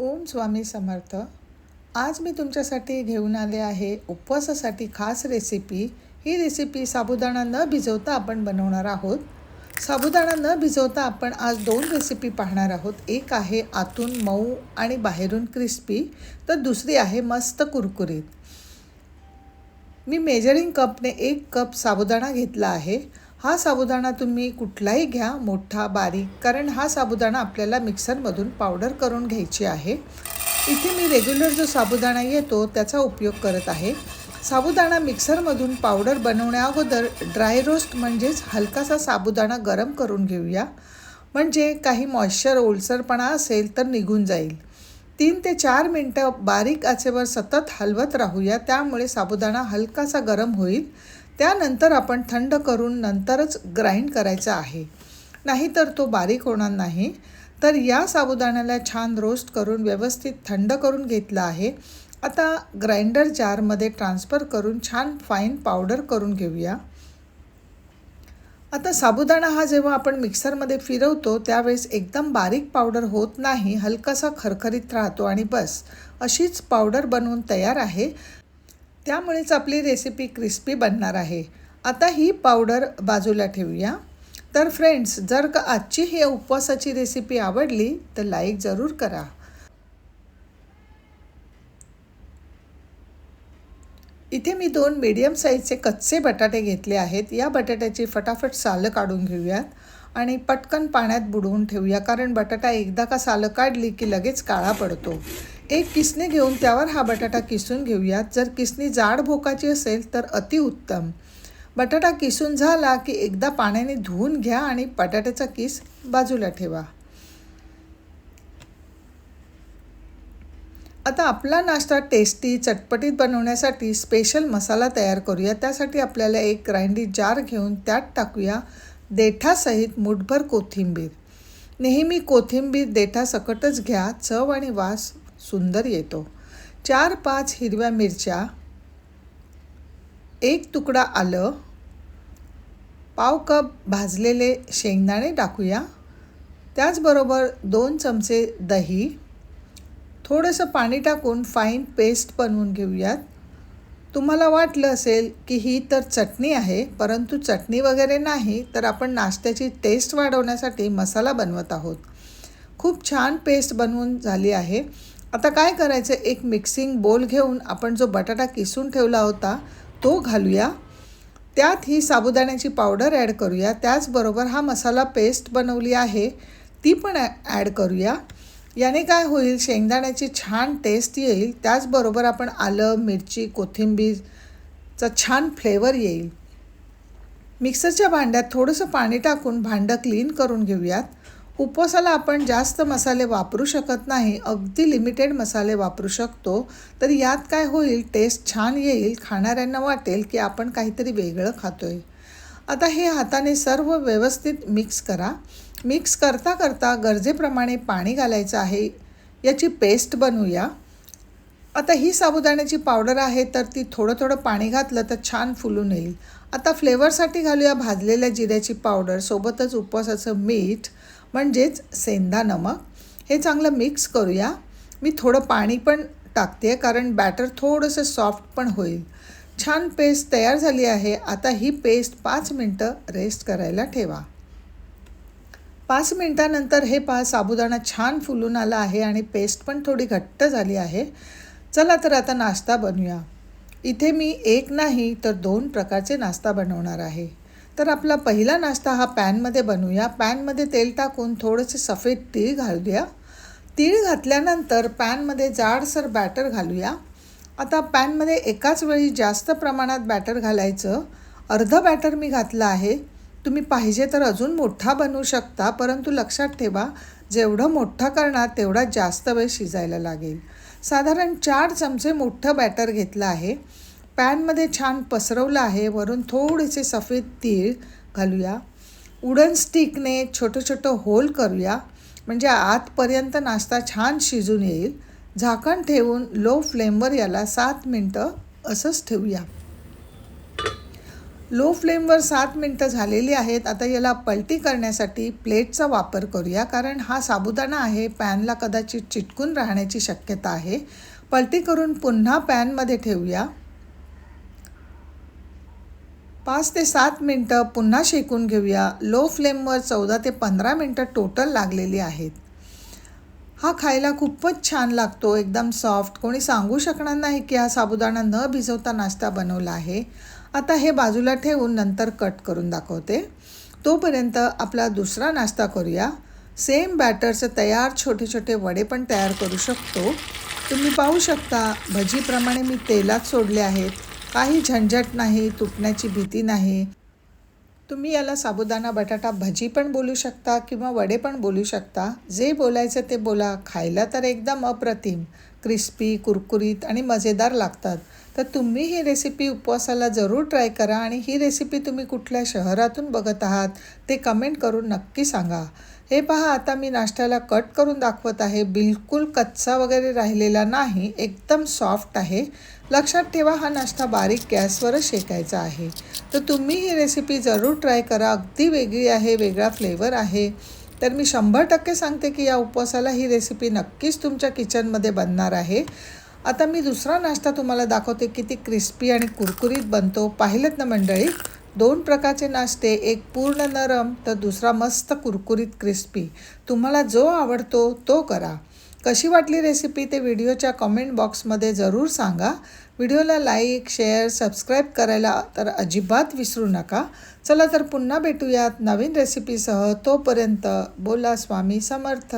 ओम स्वामी समर्थ. आज मी तुमच्यासाठी घेऊन आले आहे उपवासासाठी खास रेसिपी ही रेसिपी साबुदाणा न भिजवता आपण बनवणार आहोत. साबुदाणा न भिजवता आपण आज दोन रेसिपी पाहणार आहोत. एक आहे आतून मऊ आणि बाहेरून क्रिस्पी तर दुसरी आहे मस्त कुरकुरीत. मी मेजरिंग कपने एक कप साबुदाणा घेतला आहे. हा साबुदाणा तुम्ही कुठलाही घ्या मोठा बारीक कारण हा साबुदाणा आपल्याला मिक्सरमधून पावडर करून घ्यायची आहे. इथे मी रेग्युलर जो साबुदाणा येतो त्याचा उपयोग करत आहे. साबुदाणा मिक्सरमधून पावडर बनवण्या अगोदर ड्राय रोस्ट म्हणजेच हलकासा साबुदाणा गरम करून घेऊया. म्हणजे काही मॉइश्चर ओलसरपणा असेल तर निघून जाईल. तीन ते चार मिनटं बारीक आचेवर सतत हलवत राहूया त्यामुळे साबुदाणा हलकासा गरम होईल. त्यानंतर आपण थंड करून नंतरच ग्राइंड करायचा आहे. नाहीतर तो बारीक होणार नाही. तर या साबुदाण्याला छान रोस्ट करून व्यवस्थित थंड करून घेतला आहे. आता ग्राइंडर जारमध्ये ट्रान्सफर करून छान फाईन पावडर करून घेऊया. आता साबुदाणा हा जेव्हा आपण मिक्सरमध्ये फिरवतो त्यावेळेस एकदम बारीक पावडर होत नाही. हलकासा खरखरीत राहतो आणि बस. अशीच पावडर बनवून तयार आहे. त्यामुळेच आपली रेसिपी क्रिस्पी बनणार आहे. आता ही पावडर बाजूला ठेवूया. तर फ्रेंड्स जर का आजची ही उपवासाची रेसिपी आवडली तर लाईक जरूर करा. इथे मी दोन मीडियम साईजचे कच्चे बटाटे घेतले आहेत. या बटाट्याची फटाफट सालं काढून घेऊयात आणि पटकन पाण्यात बुडवून ठेवूया कारण बटाटा एकदा का सालं काढली की लगेच काळा पडतो. एक किसणी घेऊन त्यावर हा बटाटा किसून घेऊयात. जर किसणी जाड भोकाची असेल तर अतिउत्तम बटाटा किसून झाला की एकदा पाण्याने धुवून घ्या आणि बटाट्याचा किस बाजूला ठेवा. आता आपला नाश्ता टेस्टी चटपटीत बनवण्यासाठी स्पेशल मसाला तयार करूया. त्यासाठी आपल्याला एक ग्राइंडी जार घेऊन त्यात टाकूया देठासहित मुठभर कोथिंबीर. नेहमी कोथिंबीर देठासकटच घ्या. चव आणि वास सुंदर येतो. चार पाच हिरव्या मिरच्या एक तुकडा आलं पाव कप भाजलेले शेंगदाणे टाकूया. त्याचबरोबर दोन चमचे दही थोडंसं पाणी टाकून फाईन पेस्ट बनवून घेऊयात. तुम्हाला वाटलं असेल की ही तर चटणी आहे परंतु चटणी वगैरे नाही तर आपण नाश्त्याची टेस्ट वाढवण्यासाठी मसाला बनवत आहोत. खूप छान पेस्ट बनवून झाली आहे. आता काय करायचं? एक मिक्सिंग बोल घेऊन आपण जो बटाटा किसून ठेवला होता तो घालूया. त्यात ही साबुदाण्याची पावडर ॲड करूया. त्याचबरोबर हा मसाला पेस्ट बनवली आहे ती पण ॲड करूया. याने काय होईल? शेंगदाण्याची छान टेस्ट येईल. त्याचबरोबर आपण आलं मिरची कोथिंबीरचा छान फ्लेवर येईल. मिक्सरच्या भांड्यात थोडंसं पाणी टाकून भांडं क्लीन करून घेऊयात. उपवासाला आपण जास्त मसाले वापरू शकत नाही अगदी लिमिटेड मसाले वापरू शकतो. तर यात काय होईल टेस्ट छान येईल खाणाऱ्यांना वाटेल की आपण काहीतरी वेगळं खातो आहे आता हे हाताने सर्व व्यवस्थित मिक्स करा. मिक्स करता करता गरजेप्रमाणे पाणी घालायचं आहे. याची पेस्ट बनवूया. आता ही साबुदाण्याची पावडर आहे तर ती थोडं थोडं पाणी घातलं तर छान फुलून येईल. आता फ्लेवरसाठी घालूया भाजलेल्या जिऱ्याची पावडर सोबतच उपवासाचं मीठ. म्हणजेच सेंदा नमक हे चांगलं मिक्स करूया. मी थोडं पाणी पण टाकते कारण बॅटर थोडंसं सॉफ्ट पण होईल. छान पेस्ट तयार झाली आहे. आता ही पेस्ट पाच मिनटं रेस्ट करायला ठेवा. पाच मिनटानंतर हे पहा साबुदाणा छान फुलून आला आहे आणि पेस्ट पण थोडी घट्ट झाली आहे. चला तर आता नाश्ता बनवूया. इथे मी एक नाही तर दोन प्रकारचे नाश्ता बनवणार आहे. तर आपला पहिला नाश्ता हा पॅनमध्ये बनवूया. पॅनमध्ये तेल टाकून थोडेसे सफेद तीळ घालूया. तीळ घातल्यानंतर पॅनमध्ये जाडसर बॅटर घालूया. आता पॅनमध्ये एकाच वेळी जास्त प्रमाणात बॅटर घालायचं. अर्धं बॅटर मी घातलं आहे. तुम्ही पाहिजे तर अजून मोठा बनवू शकता परंतु लक्षात ठेवा जेवढं मोठा करणार तेवढा जास्त वेळ शिजायला लागेल. साधारण चार चमचे मोठं बॅटर घेतलं आहे. पॅनमध्ये छान पसरवलं आहे. वरून थोडेसे सफेद तीळ घालूया. उडन स्टिकने छोटं छोटं होल करूया. म्हणजे आतपर्यंत नाश्ता छान शिजून येईल. झाकण ठेवून लो फ्लेमवर याला सात मिनटं असंच ठेवूया. लो फ्लेमवर सात मिनटं झालेली आहेत. आता याला पलटी करण्यासाठी प्लेटचा वापर करूया. कारण हा साबुदाणा आहे. पॅनला कदाचित चिटकून राहण्याची शक्यता आहे. पलटी करून पुन्हा पॅनमध्ये ठेवूया. पाच ते सात मिनटं पुन्हा शेकून घेऊया. लो फ्लेमवर चौदा ते पंधरा मिनटं टोटल लागलेली आहेत. हा खायला खूपच छान लागतो. एकदम सॉफ्ट. कोणी सांगू शकणार नाही की हा साबुदाणा न भिजवता नाश्ता बनवला आहे. आता हे बाजूला ठेवून नंतर कट करून दाखवते. तोपर्यंत आपला दुसरा नाश्ता करूया. सेम बॅटरचं तयार छोटे छोटे वडे पण तयार करू शकतो. तुम्ही पाहू शकता भजीप्रमाणे मी तेलात सोडले आहेत. काही झंझट नाही तुटण्याची भीती नाही. तुम्ही याला साबुदाणा बटाटा भजी पण बोलू शकता किंवा वडे पण बोलू शकता. जे बोलायचं ते बोला. खायला तर एकदम अप्रतिम. क्रिस्पी कुरकुरीत आणि मजेदार लागतात. तर तुम्ही ही रेसिपी उपवासाला जरूर ट्राय करा आणि ही रेसिपी तुम्ही कुठल्या शहरातून बघत आहात ते कमेंट करून नक्की सांगा. हे पहा आता मी नाश्त्याला कट करून दाखवत आहे. बिलकुल कच्चा वगैरे राहिलेला नाही एकदम सॉफ्ट आहे. लक्षात ठेवा हा नाश्ता बारीक गॅसवरच शेकायचा आहे. तर तुम्ही ही रेसिपी जरूर ट्राय करा. अगदी वेगळी आहे वेगळा फ्लेवर आहे. तर मी शंभर टक्के सांगते की या उपवासाला ही रेसिपी नक्कीच तुमच्या किचनमध्ये बनणार आहे. आता मी दुसरा नाश्ता तुम्हाला दाखवते किती क्रिस्पी आणि कुरकुरीत बनतो. पाहिलंत ना मंडळी? दोन प्रकारचे नाश्ते एक पूर्ण नरम तर दुसरा मस्त कुरकुरीत क्रिस्पी. तुम्हाला जो आवडतो तो करा. कशी वाटली रेसिपी ते व्हिडिओच्या कमेंट बॉक्समध्ये जरूर सांगा. व्हिडिओला लाईक शेअर सबस्क्राईब करायला तर अजिबात विसरू नका. चला तर पुन्हा भेटूयात नवीन रेसिपीसह. तोपर्यंत बोला स्वामी समर्थ.